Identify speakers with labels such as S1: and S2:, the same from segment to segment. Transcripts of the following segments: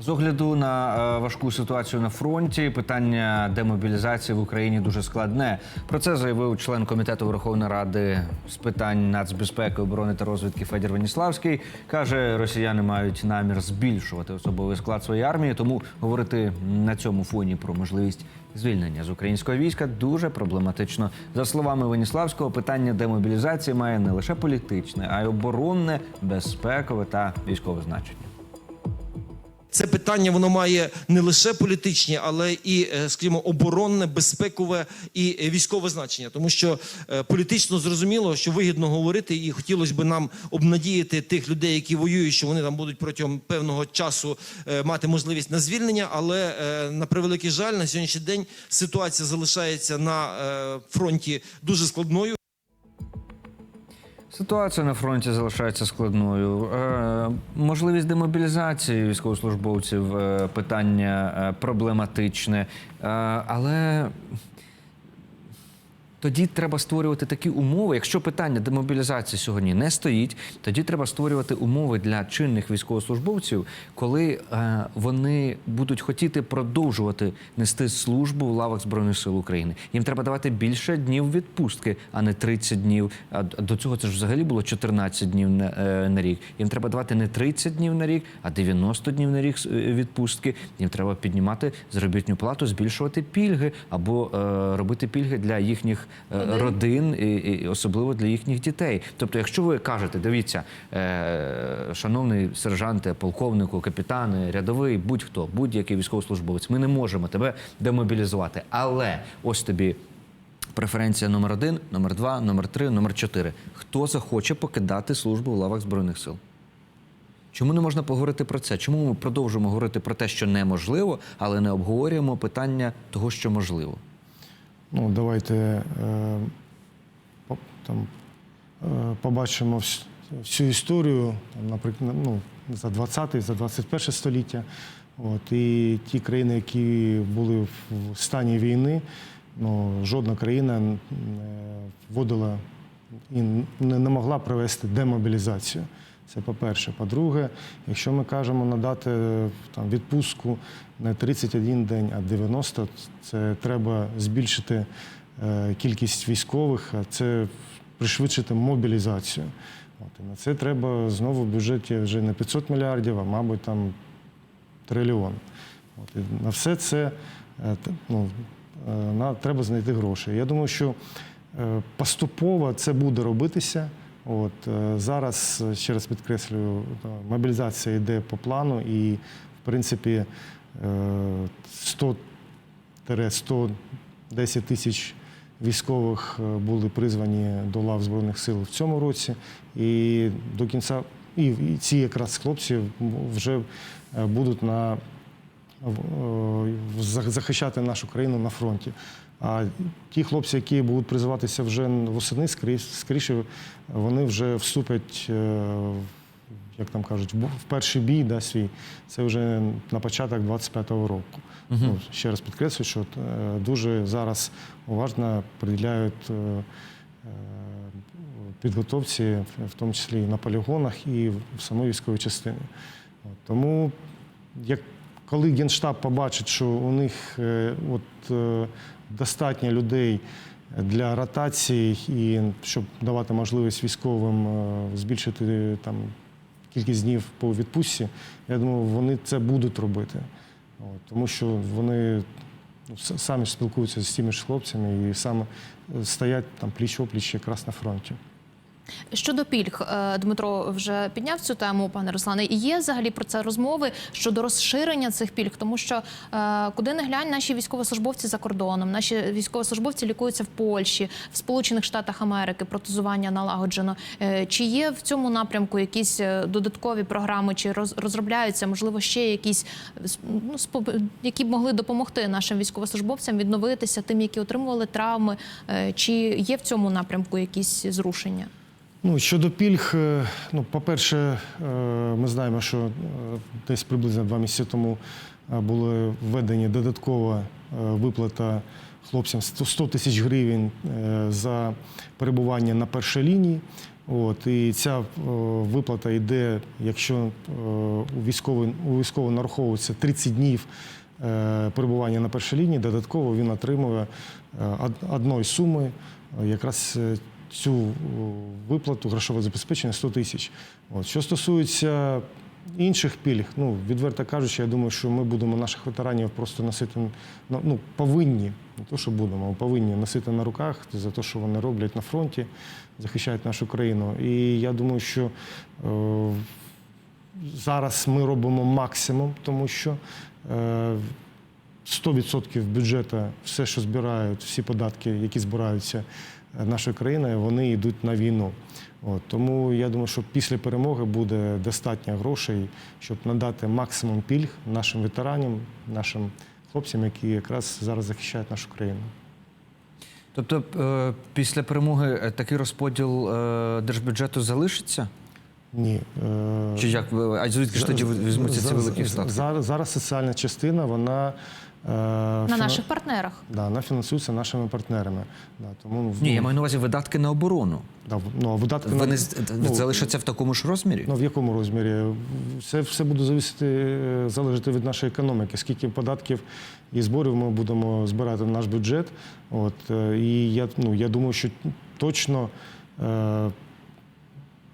S1: З огляду на е, важку ситуацію на фронті, питання демобілізації в Україні дуже складне. Про це заявив член комітету Верховної Ради з питань нацбезпеки, оборони та розвідки Федір Веніславський. каже, росіяни мають намір збільшувати особовий склад своєї армії, тому говорити на цьому фоні про можливість звільнення з українського війська дуже проблематично. За словами Веніславського, питання демобілізації має не лише політичне, а й оборонне, безпекове та військове значення.
S2: Це питання воно має не лише політичні, але і, е, скажімо, оборонне, безпекове і е, військове значення. Тому що е, політично зрозуміло, що вигідно говорити, і хотілося б нам обнадіяти тих людей, які воюють, що вони там будуть протягом певного часу мати можливість на звільнення. Але на превеликий жаль, на сьогоднішній день ситуація залишається на фронті дуже складною.
S1: Ситуація на фронті залишається складною. Е, можливість демобілізації військовослужбовців е, питання е, проблематичне, е, але тоді треба створювати такі умови. Якщо питання демобілізації сьогодні не стоїть, тоді треба створювати умови для чинних військовослужбовців, коли е, вони будуть хотіти продовжувати нести службу в лавах збройних сил України. Їм треба давати більше днів відпустки, а не 30 днів. А до цього це ж взагалі було 14 днів на, е, на рік. Їм треба давати не 30 днів на рік, а 90 днів на рік е, відпустки. Їм треба піднімати заробітну плату, збільшувати пільги або е, робити пільги для їхніх
S3: Родин.
S1: родин, і, і особливо для їхніх дітей. Тобто, якщо ви кажете, дивіться, е, шановний сержанте, полковнику, капітане, рядовий, будь-хто, будь-який військовослужбовець, ми не можемо тебе демобілізувати. Але ось тобі. Преференція номер один, номер два, номер три, номер чотири. Хто захоче покидати службу в лавах збройних сил? Чому не можна поговорити про це? Чому ми продовжуємо говорити про те, що неможливо, але не обговорюємо питання того, що можливо?
S4: Ну, давайте е, там, е, побачимо всю історію, там, наприклад, ну, за 20 за 21 століття. От, і ті країни, які були в стані війни, ну, жодна країна не вводила і не, могла провести демобілізацію. Це по-перше. По-друге, якщо ми кажемо надати там, відпустку не 31 день, а 90, це треба збільшити е, кількість військових, а це пришвидшити мобілізацію. От, і на це треба знову в бюджеті вже не 500 мільярдів, а мабуть там трильйон. От, і на все це е, ну, е, треба знайти гроші. Я думаю, що поступово це буде робитися. От, е, зараз, е, ще раз підкреслюю, мобілізація йде по плану і, в принципі, е, 100-110 тисяч військових е, були призвані до лав Збройних сил в цьому році. І до кінця, і, ці якраз хлопці вже е, будуть на е, захищати нашу країну на фронті. А ті хлопці, які будуть призиватися вже восени, скоріше вони вже вступять, е, як там кажуть, в перший бій да, свій. Це вже на початок 25-го року. Ну, ще раз підкреслюю, що е, дуже зараз уважно приділяють е, підготовці, в тому числі і на полігонах, і в самій військовій частині. Тому як коли Генштаб побачить, що у них е, от, е, достатньо людей для ротації і щоб давати можливість військовим е, збільшити там кількість днів по відпустці, я думаю, вони це будуть робити. От, тому що вони ну, самі спілкуються з тими ж хлопцями і саме стоять там пліч-опліч якраз на фронті.
S3: Щодо пільг, е, Дмитро вже підняв цю тему, пане Руслане. І є взагалі про це розмови щодо розширення цих пільг, тому що е, куди не глянь, наші військовослужбовці за кордоном, наші військовослужбовці лікуються в Польщі, в Сполучених Штатах Америки, протезування налагоджено. Е, Чи є в цьому напрямку якісь додаткові програми, чи роз- розробляються, можливо, ще якісь ну, які б могли допомогти нашим військовослужбовцям відновитися, тим, які отримували травми, чи є в цьому напрямку якісь зрушення?
S4: Ну, щодо пільг, е, ну, по-перше, е, ми знаємо, що е, десь приблизно два місяці тому була введені додаткова виплата хлопцям 100 100 тисяч гривень за перебування на першій лінії. От, і ця виплата йде, якщо у військового, у військового нараховується 30 днів перебування на першій лінії, додатково він отримує одної суми якраз цю виплату грошове забезпечення 100 тисяч. От. Що стосується інших пільг, ну, відверто кажучи, я думаю, що ми будемо наших ветеранів просто носити, ну, повинні, не то, що будемо, а повинні носити на руках за те, що вони роблять на фронті, захищають нашу країну. І я думаю, що е, зараз ми робимо максимум, тому що е, 100% бюджету, все, що збирають, всі податки, які збираються е, нашою країною, вони йдуть на війну. От, тому я думаю, що після перемоги буде достатньо грошей, щоб надати максимум пільг нашим ветеранам, нашим хлопцям, які якраз зараз захищають нашу країну.
S1: Тобто е, після перемоги е, такий розподіл держбюджету залишиться?
S4: Ні.
S1: Чи як ви- а звідки ж тоді візьмуться ці великі статки?
S4: Зараз, зараз соціальна частина, вона
S3: На
S4: фіна-
S3: наших партнерах.
S4: Да, вона фінансується нашими партнерами. Да, тому, ну,
S1: Ні, я маю на увазі видатки на оборону.
S4: да, ну, видатки на-
S1: Вони з-
S4: ну,
S1: залишаться в такому ж розмірі?
S4: Ну, в якому розмірі? Це все буде зависити, е, залежати від нашої економіки, скільки податків і зборів ми будемо збирати в наш бюджет. От, е, і я, ну, я думаю, що точно е,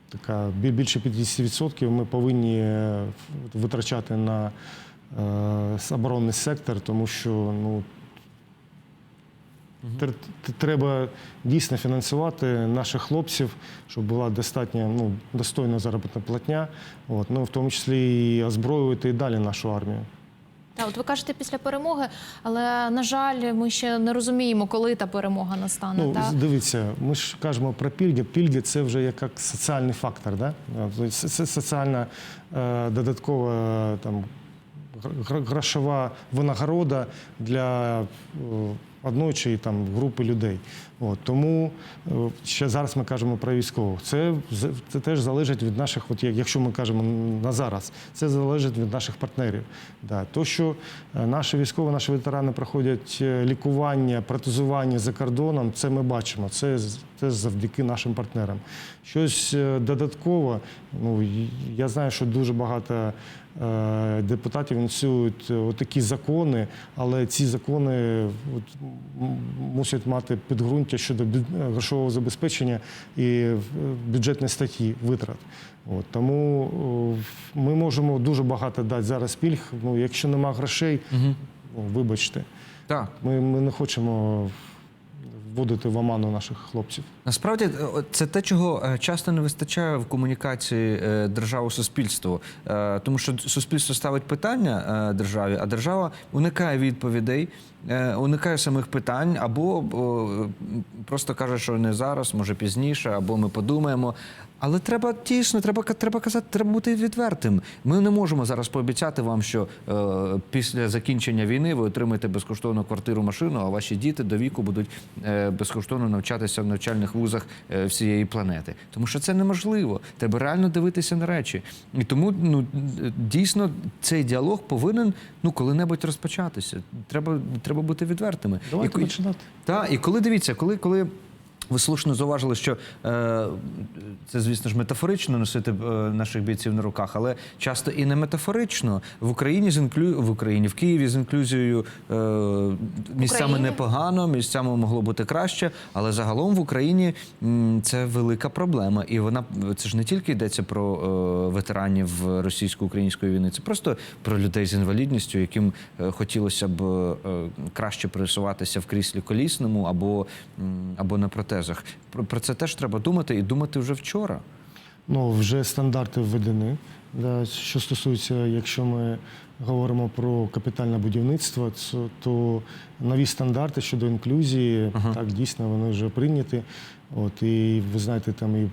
S4: така, більше 50% ми повинні е, витрачати на е, оборонний сектор, тому що ну, Тр- Треба дійсно фінансувати наших хлопців, щоб була достатня ну, достойна заробітна платня, от, ну, в тому числі і озброювати і далі нашу армію.
S3: Та от ви кажете після перемоги, але на жаль, ми ще не розуміємо, коли та перемога настане.
S4: Ну,
S3: та?
S4: дивіться, ми ж кажемо про пільги. Пільги це вже як, соціальний фактор. Да? Це, соціальна е, додаткова там, грошова винагорода для е, одної чи там, групи людей. От, тому е, ще зараз ми кажемо про військових. Це, це теж залежить від наших, от, якщо ми кажемо на зараз, це залежить від наших партнерів. Да. То, що е, наші військові, наші ветерани проходять лікування, протезування за кордоном, це ми бачимо. Це, це завдяки нашим партнерам. Щось додатково, ну я знаю, що дуже багато депутатів ініціюють е, такі закони, але ці закони от, мусять мати підґрунтя щодо е, грошового забезпечення і е, бюджетної статті витрат. От, тому ми можемо дуже багато дати зараз пільг. Ну, якщо нема грошей, ну, вибачте,
S1: Так.
S4: ми, ми не хочемо вводити в оману наших хлопців.
S1: Насправді е, це те, чого е, часто не вистачає в комунікації е, держави суспільству, тому що суспільство ставить питання державі, а держава уникає відповідей, уникає самих питань, або просто каже, що не зараз, може пізніше, або ми подумаємо. Але треба дійсно, треба треба казати, треба бути відвертим. Ми не можемо зараз пообіцяти вам, що е, після закінчення війни ви отримаєте безкоштовну квартиру, машину, а ваші діти до віку будуть е, безкоштовно навчатися в навчальних вузах е, всієї планети. Тому що це неможливо. Треба реально дивитися на речі. І тому ну дійсно цей діалог повинен ну коли-небудь розпочатися. Треба, треба бути відвертими.
S4: Давайте
S1: І-
S4: починати.
S1: так, і коли дивіться, коли, коли ви слушно зауважили, що е, це, звісно ж, метафорично носити е, наших бійців на руках, але часто і не метафорично. В Україні з інклю... в Україні, в Києві з інклюзією е, місцями
S3: Україні?
S1: непогано, місцями могло бути краще, але загалом в Україні це велика проблема. І вона це ж не тільки йдеться про е, ветеранів російсько-української війни, це просто про людей з інвалідністю, яким е, хотілося б е, краще пересуватися в кріслі колісному або, або на протезах. Про, це теж треба думати і думати вже вчора.
S4: Ну, вже стандарти введені. Да, що стосується, якщо ми говоримо про капітальне будівництво, то, нові стандарти щодо інклюзії, так дійсно вони вже прийняті. От і ви знаєте, там і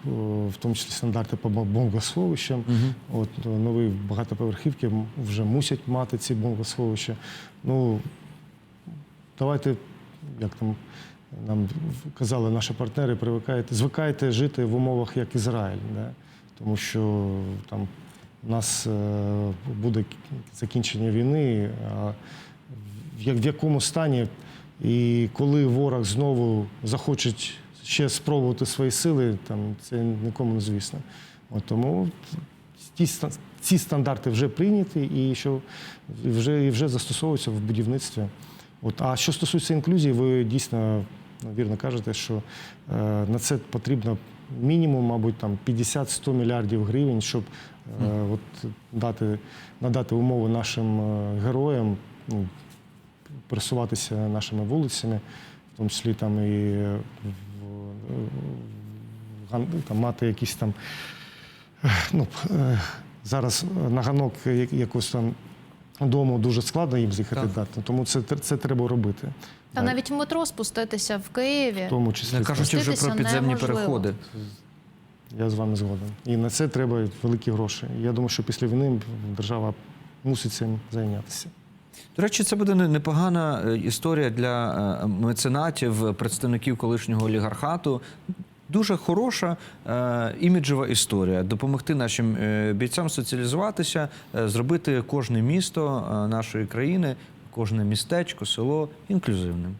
S4: в тому числі стандарти по бом- бомбосховищам. От нові багатоповерхівки вже мусять мати ці бомбосховища. Ну давайте як там нам казали наші партнери, привикайте, звикайте жити в умовах як Ізраїль. Да? Тому що там у нас е, буде закінчення війни, а в як- в якому стані, і коли ворог знову захоче ще спробувати свої сили, там це нікому не звісно. От тому ті, ці стандарти вже прийняті і що вже, і вже застосовуються в будівництві. От, а що стосується інклюзії, ви дійсно вірно кажете, що е, на це потрібно мінімум, мабуть, там 50-100 мільярдів гривень, щоб е, от, дати, надати умови нашим е, героям ну, пересуватися нашими вулицями, в тому числі там і там, мати якісь там ну, зараз на ганок я- якось там дому дуже складно їм з'їхати дати, тому це, це треба робити.
S3: Та
S4: Так,
S3: навіть в метро спуститися в Києві.
S4: в тому числі.
S1: Не кажучи вже про підземні
S3: неможливо.
S1: переходи.
S4: Я з вами згоден. І на це треба великі гроші. Я думаю, що після війни держава мусить цим зайнятися.
S1: До речі, це буде непогана е, історія для е, меценатів, представників колишнього олігархату. Дуже хороша е, іміджева історія. Допомогти нашим е, бійцям соціалізуватися, е, зробити кожне місто е, нашої країни, кожне містечко, село інклюзивним.